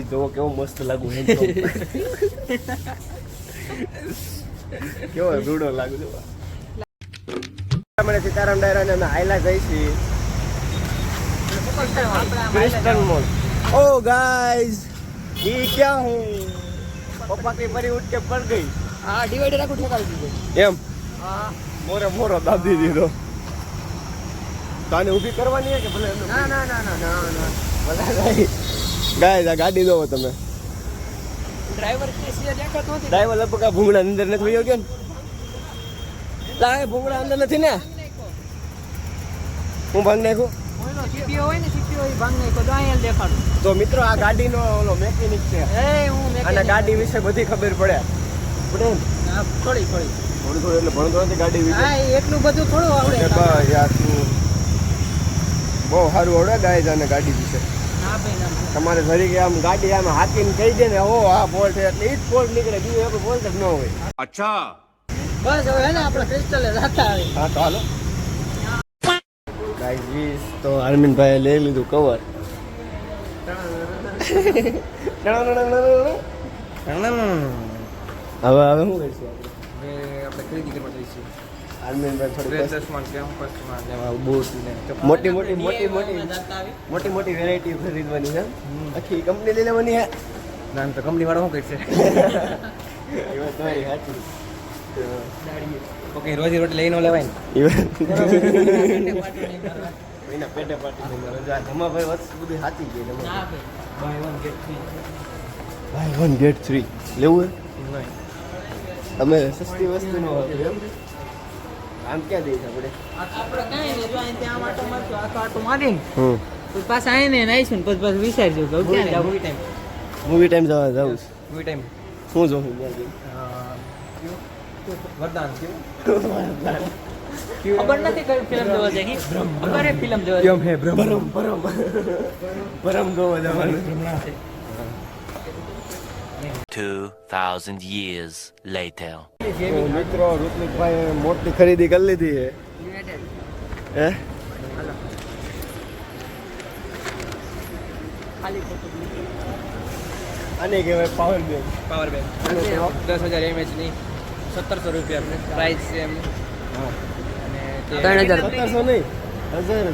પછી જો કેવો મસ્ત લાગુ હે કેવો રૂડો લાગુ જો મને સીતારામ ડાયરા ને અમે હાયલા જઈશી ક્રિસ્ટન મોલ ओ गाइस ये क्या है पप्पा की परी उठ के पड़ गई હા ડિવાઈડર આખું ઠેકાવી દીધું એમ હા મોરે મોરો દાદી દીધો તો આને ઊભી કરવાની હે કે ભલે એમને ના ના ના ના ના ના ગાય આ ગાડી દો તમે. ડ્રાઈવર દેખાતો નથી. ડ્રાઈવર લગભગ આ ભૂંગળા અંદર નથી વયો ગયો ને. લાગે ભૂંગળા અંદર નથી ને. હું ભાંગ નાખું? ને તો મિત્રો આ ગાડીનો ઓલો મેકેનિક છે. અને ગાડી વિશે બધી ખબર પડે. પડે ને? થોડી થોડી. થોડું થોડું એટલે ભણતો નથી ગાડી વિશે. એટલું બધું થોડું આવડે. બહુ સારું આવડે ગાય જાને ગાડી વિશે. ના ના. તમારે જરીકે આમ ગાડી આમ હાકીને કહી દે ને ઓ આ ફોલ્ટ છે. એટલે એ જ ફોલ્ટ નીકળે બીજું એક ફોલ્ટ જ ન હોય. બસ હવે હે ને આપણે ક્રિસ્ટલ રાખતા આવી. હા તો હાલો. ગાઈઝ તો અરવિંદભાઈએ લઈ લીધું કવર હવે હવે શું કરીશું આપણે? આપણે ખરીદી કરવા જઈશું. વસ્તુ- દસમાં કેમ્પસમાં જેમાં બૂટ ને મોટી મોટી મોટી મોટી મોટી મોટી વેરાયટી ખરીદવાની છે. આખી કંપની લઈ લેવાની છે. ના તો કંપની વાળો શું કરશે? એ વાત તમારી સાચી. ઓકે રોજી રોટી લઈને લેવાય ને? એ એના પેટે પાટી નહીં મારે જો આ ધમાભાઈ વસ્તુ બધી સાચી ગઈ તમે buy one get three buy one get three લેવું હે? તમે સસ્તી વસ્તુ નો વાપરો એમ. આમ ક્યાં દઈશ આપણે? આપણે કાંઈ નહીં જો અહીં ત્યાં આટો મારશું આખો આટો મારીને પછી પાછા નાઈશું પછી પાછું વિચારજો કે હવે ક્યાં મૂવી ટાઈમ મૂવી ટાઈમ જવા જાઉં છું. મૂવી ટાઈમ શું જોઉં? વરદાન ખબર નથી કઈ ફિલ્મ જોવા ફિલ્મ ભરમ. ભરમ? ભરમ જોવા જવાનું. 2,000 years later. મિત્રો ઋત્વિકભાઈ મોટી ખરીદી કરી લીધી છે. હે? આને કહેવાય પાવર બેંક પાવર બેંક દસ હજાર એમએચની સત્તરસો રૂપિયા પ્રાઇસ છે એમની. અને ત્રણ હજાર. સત્તરસો નહીં હજાર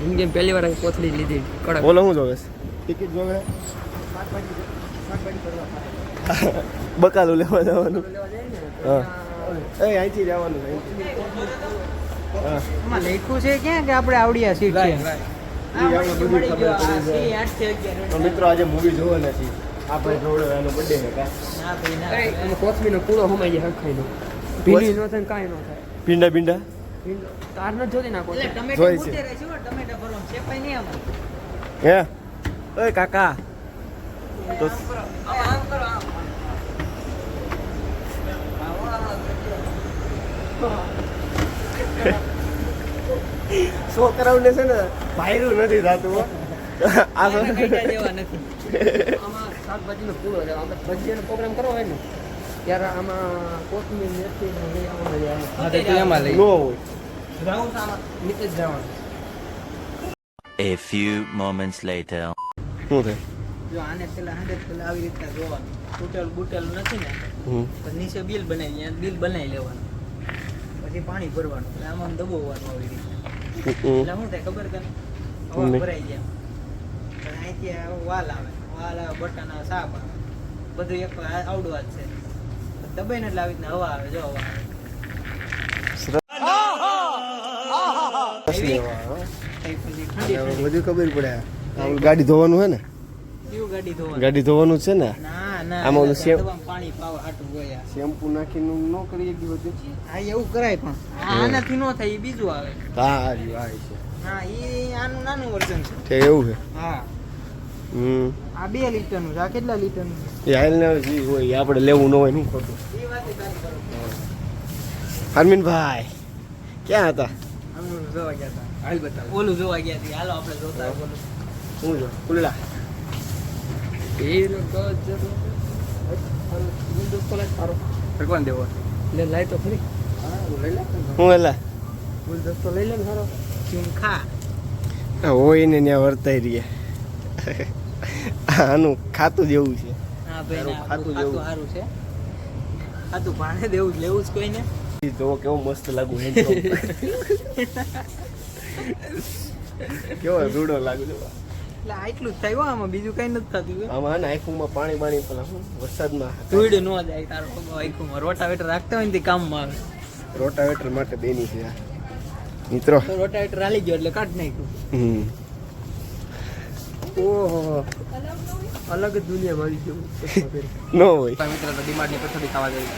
જિંદગી પહેલી વાર કોથળી લીધી? કડક. બોલો હું જોવે? ટિકિટ જોવે? બકાલું લેવા જવાનું. હા. એ અહીંથી જવાનું છે હા લખ્યું છે ક્યાં કે આપણે આવડિયા સીટ છે? તો મિત્રો આજે મૂવી જોવાના છીએ આપણે જોડે એનો બર્થડે છે કા? કોથમીનો પૂરો હુમાઈ જાય ન થાય કાંઈ ન થાય. પીંડા ભીંડા? તાર ન જોતી નાખો જોઈ છે. ટમેટા ભરવા છે કઈ નહીં હે? ઓય કાકા. તો આમ કરો આમ છોકરાઓને છે ને ભાયરું નથી થતું આ શાકભાજીનો પૂરો છે. આપણે ભજીયાનો પ્રોગ્રામ કરવો હોય ને ત્યારે આમાં કોથમીર મેથી એમાં લઈ. નો હોય. રાઉન્ડ નીચે જ જવાનું. A few moments later. શું થાય? જો આને પેલા હાંડે પેલા આવી રીતના જોવાનું. તૂટેલું બૂટેલું નથી ને પછી નીચે બિલ બનાવી બિલ બનાવી લેવાનું. પછી પાણી ભરવાનું. એટલે આમાં દબાવવાનું આવી રીતે. એટલે શું થાય ખબર તને હવા ભરાઈ જાય. પણ અહીંથી વાલ આવે. વાલ આવે બટન સાપ આવે. બધું એક આવડવા જ છે. દબાઈને એટલે આવી રીતના હવા આવે જો હવા આવે. બધું ખબર પડે. ગાડી ધોવાનું હે ને? ગાડી ધોવાનું? ગાડી ધોવાનું છે ને ના? ના આમાં ઓલું એટલે પાણી પાવા હાટું ગયા શેમ્પુ નાખીને ન કરી એક દિવસ હા એવું કરાય પણ. આનાથી નો થાય એ બીજું આવે. હા છે. હા એ આનું નાનું વર્ઝન છે. તે એવું છે? હા. હમ. આ બે લીટરનું છે. આ કેટલા લીટરનું એ હાલ ને જે હોય આપણે લેવું ન હોયનું ખોટું. એ વાત બરોબર ક્યાં હતા? આનું જોવા ગયા હતા. હાલ બતાવો. ઓલું જોવા ગયા હતા. હાલો આપણે જોતા ઓલું શું જો કુલ્લા એ લોકો ભગવાન દેવો. એટલે લાય તો ખરી. હું એલા? ગુલદસ્તો લઈ લે ને સારો ચૂંખા હોય ને ત્યાં વર્તાઈ રહ્યા. આનું ખાતું જેવું છે. હા ભાઈ તારું ખાતું જેવું. સારું છે. ખાતું ભાણે દેવું લેવું જ કોઈને જો કેવો મસ્ત લાગુ કેવો રૂડો લાગુ જો એટલે આટલું જ થાય હો આમાં બીજું કઈ નથી થતું હો. આમાં ને આંખોમાં પાણી પાણી પેલા શું વરસાદમાં ધૂળ ન જાય તારો પગ રોટાવેટર રાખતા હોય ને તે કામમાં આવે. રોટાવેટર માટે બેની છે મિત્રો. રોટાવેટર હાલી ગયો એટલે કાઢ નાખ્યું. ઓહો. અલગ જ દુનિયા મળી ગયું નો હોય. મિત્ર તો ડિમાન્ડની પથડી ખાવા જાય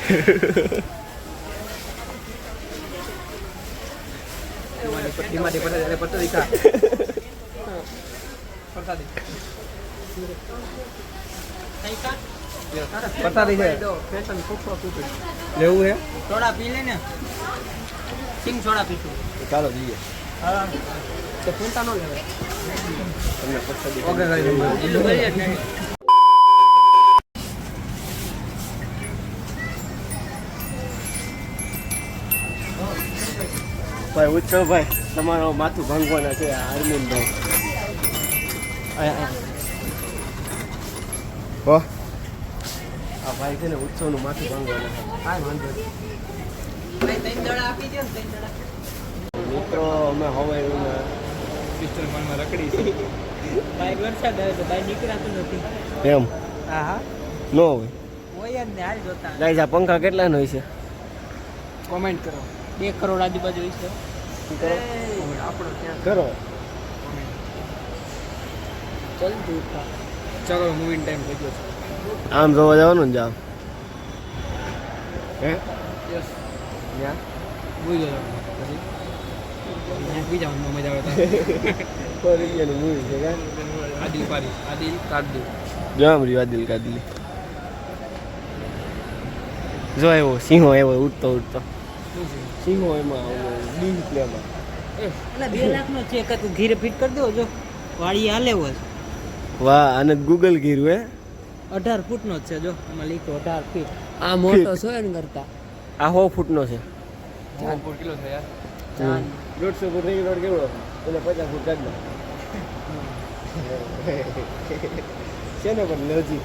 પથડી અરે પથડી ખા. પ્રસાદી છે. ફેશન ખૂબ લેવું હે સોડા પી લે ને. સિંગ સોડા પીશું. ચાલો જઈએ. તો ન લેવાય. તમને ઓકે જ નહીં. ભાઈ ઉત્સવભાઈ તમારો માથું ભાંગવાના છે આર્મીનભાઈ હો. આ ભાઈ છે ને ઉત્સવનું માથું ભાંગવાના કાંઈ વાંધો નહીં. ભાઈ ત્રણ દડા આપી દો ને ત્રણ દડા મિત્રો અમે હવાઈ સિસ્ટર મનમાં રખડી છે ભાઈ વરસાદ આવે તો ભાઈ નીકળાતું નથી. એમ? હા હા. નો હોય. હોય જ ને હાલ જોતા. ગાઈઝ આ પંખા કેટલા હોય છે? કોમેન્ટ કરો. બે કરોડ આજુબાજુ છે. આપણો ત્યાં. કરો. ચલ જૂઠા ચાલો મૂવીન ટાઈમ થઈ ગયો છે. આમ જોવા જવાનું ને જામ હે? યસ યા મૂવી જોવા પછી? બીજા મજા આવે કોરિયન મૂવી છે કા? આદિલ પારી આદિલ કાદુ જામ રહ્યું આદિલ કાદલી. જો એવો સિંહો એવો ઉડતો ઉડતો. સિંહો એમાં ડીજ પ્લેમાં એટલે બે લાખ નો ચેક હતું ઘીરે ફિટ કરી દો જો. વાળી હાલે હોય વાહ આને ગૂગલ કર્યું હે? અઢાર ફૂટ નો જ છે જો એમાં લીધો અઢાર ફીટ આ મોટો છો એન કરતા. આ સો ફૂટનો છે. ચાર. ફૂટ કિલો છે યાર. દોઢસો ફૂટ કેવડો? એને પચાસ ફૂટ કાઢ છે ને પણ રોજી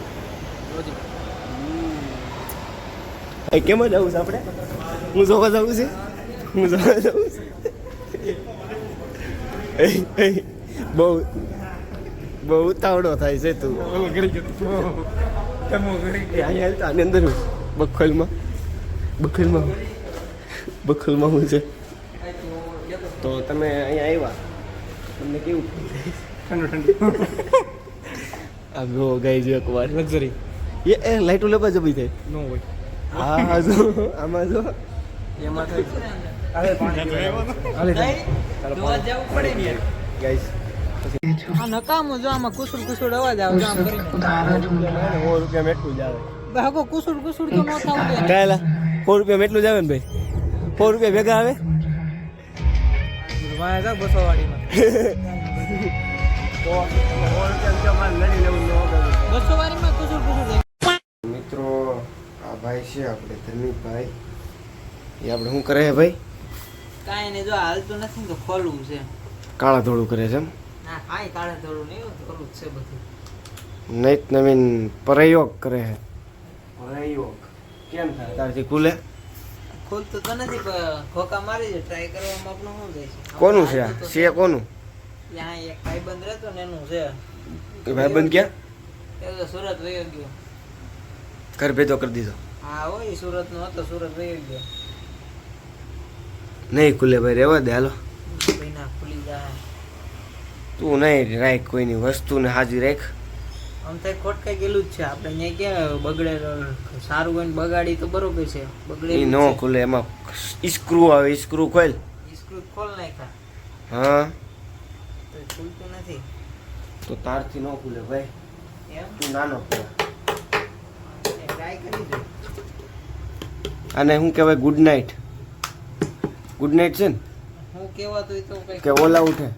એ કેમ જ આવું છે આપણે? હું જોવા જવું છે? હું જોવા જવું છે? બહુ બહુ ઉતાવળો થાય છે તું. ઓલો કરી ગયો તમો કરી એ અહીંયા હાલતા આની અંદર બખલમાં. બખલમાં? બખલમાં હું છે. તો તમે અહીંયા આવ્યા. તમને કેવું ઠંડુ ઠંડુ. આ જો ગાઈ જો એકવાર લક્ઝરી એ એ લાઈટો લેવા જબી થાય. નો હોય. હા હા જો આમાં જો. એમાં થાય અરે પાણી જોવા જવું પડે ને ગાઈસ આ નકામું જો આમાં કુસુડ કુસુડ અવાજ આવે જો આમ કરીને. સો રૂપિયા મેટલું જ આવે. ભાગો કુસુડ કુસુડ તો ન થવું દે કાયલા સો રૂપિયા મેટલું જ આવે ને ભાઈ? સો રૂપિયા ભેગા આવે? વાયા જા બસો વાળીમાં કુસુડ કુસુડ મિત્રો આ ભાઈ છે આપણે ધર્મિકભાઈ એ આપણે શું કરે છે ભાઈ? કાંઈ નહીં જો હાલતું નથી તો ખોલવું છે. કાળા ધોળું કરે છે એમ? ના કાંઈ કાળે થોડું નહીં ખોલવું છે બધું. નૈત નવીન પ્રયોગ કરે છે. પ્રયોગ. કેમ થાય? તારથી ખુલે? ખુલતું તો નથી ખોકા મારી છે ટ્રાય કરવામાં આપણું શું જાય છે કોનું છે? આ છે કોનું? ત્યાં એક ભાઈબંધ રહેતો ને એનું છે. એ ભાઈબંધ ક્યાં? એ તો સુરત વયો ગયો. ઘર ભેદો કરી દીધો. હા હોય સુરત નો હતો સુરત વયો ગયો. નહીં ખુલે ભાઈ રહેવા દે હાલો. ભાઈ ના ખુલી જાય. તું નહીં રાખ કોઈની વસ્તુને હાજી રાખ. આમ થાય ખોટકાઈ ગયેલું જ છે. આપણે અહીંયા ક્યાં બગડે સારું હોય બગાડી તો બરોબર છે. બગડે ન ખુલે એમાં સ્ક્રૂ આવે સ્ક્રૂ ખોલ. સ્ક્રૂ ખોલ નાખ્યા. હા. તો ખુલતું નથી. તો તારથી ન ખુલે ભાઈ. એમ? તું નાનો ટ્રાય કરી દે. અને શું કહેવાય ગુડ નાઇટ. ગુડ નાઇટ છે ને? હું કહેવાતું તો તો કે ઓલા હે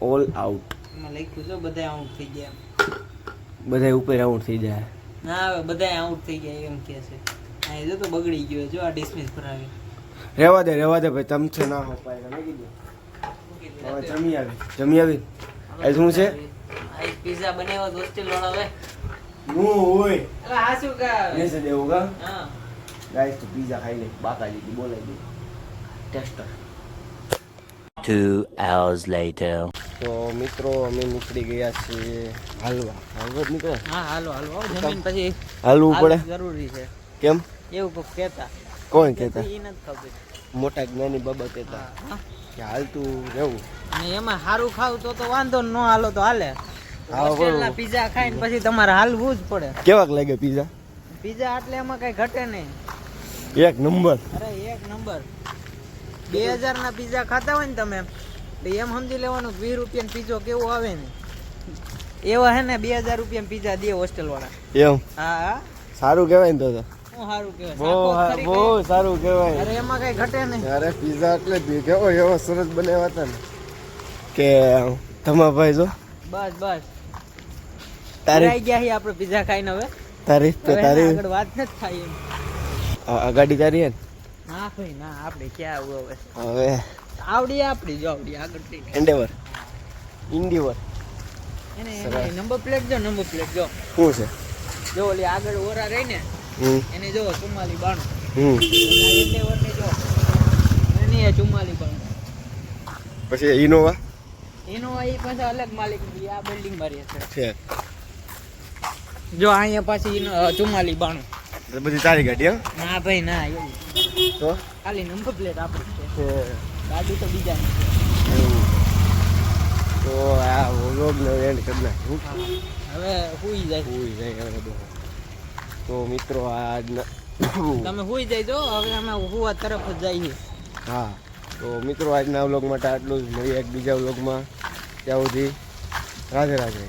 ઓલ આઉટ લખ્યું છે બધા આઉટ થઈ ગયા. બધા ઉપર આઉટ થઈ જાય. ના હવે બધા આઉટ થઈ ગયા એમ કે છે. આ જો તો બગડી ગયો જો આ ડિસમિસ ભરાવી રહેવા દે રહેવા દે ભાઈ તમસે ના હો પાય તમે કીધું. હવે જમી આવી જમી આવી. એ શું છે? આ પિઝા બનાવ્યો હોસ્ટેલ વાળા હવે. હું હોય. એટલે આ શું કા લેશે દેવું કા? હા. ગાઈસ તો પીઝા ખાઈ લે બાકા દીધી બોલાઈ દે. Tester 2 hours later. તો મિત્રો અમે નીકળી ગયા છીએ હાલવા. હાલવા જ નીકળે હા હાલો હાલો. જમીન પછી હાલવું પડે? જરૂરી છે. કેમ? એવું કોક કહેતા. કોણ કહેતા? એ નથી ખબર. મોટા જ્ઞાની બાબા કહેતા. કે હાલતું રહેવું. અને એમાં સારું ખાવ તો તો વાંધો ન હાલો તો હાલે. હોસ્ટેલના. પીઝા ખાઈને પછી તમારે હાલવું જ પડે. કેવાક લાગે પીઝા પીઝા એટલે એમાં કઈ ઘટે નહીં. એક નંબર. અરે એક નંબર. બે હજાર ના પીઝા ખાતા હોય ને તમે તો એમ સમજી લેવાનું વીસ રૂપિયા પીઝો કેવો આવે ને? એવા હે ને બે હજાર રૂપિયા પીઝા દે હોસ્ટેલ વાળા એમ? હા સારું કહેવાય ને તો સારું કહેવાય. બહુ કઈ- સારું કહેવાય. અરે એમાં કઈ ઘટે નહીં. અરે પીઝા એટલે કેવો એવો સરસ બનાવ્યા ને. કે તમા ભાઈ જો. બસ બસ. પુરાઈ ગયા હી આપણે પીઝા ખાઈને હવે. તારીફ તો હવે એના આગળ વાત નથી થાય એમ. ગાડી તારી હે ને ભાઈ ના આપણે ક્યાં આવું હવે? હવે. આવડી આપડી જો આવડી આગળ એન્ડેવર ઇન્ડિવર એને નંબર પ્લેટ જો નંબર પ્લેટ જો. શું છે? જો ઓલી આગળ ઓરા રહી ને એને જો ચુમ્માલી બાણું. હમ. એન્ડેવર ને જો એની ચુમ્માલી બાણું. પછી ઇનોવા ઇનોવા એ પાછા અલગ માલિક આ બિલ્ડિંગમાં રહે છે. જો અહીંયા પાછી ચુમ્માલી બાણું. બધી તારી ગાડી હા? ના ભાઈ ના તો? ખાલી નંબર પ્લેટ આપણી છે. ગાડી તો બીજા એવું. તો આ વ્લોગનો એન્ડ કરી નાખ્યું હવે હુઈ જાય. હુઈ જાય હવે. તો મિત્રો આ આજના તમે હુઈ જાય દો હવે અમે હુવા તરફ જ જઈએ. હા. તો મિત્રો આજના વ્લોગ માટે આટલું જ. મળીએ એક બીજા વ્લોગમાં ત્યાં સુધી રાધે રાધે.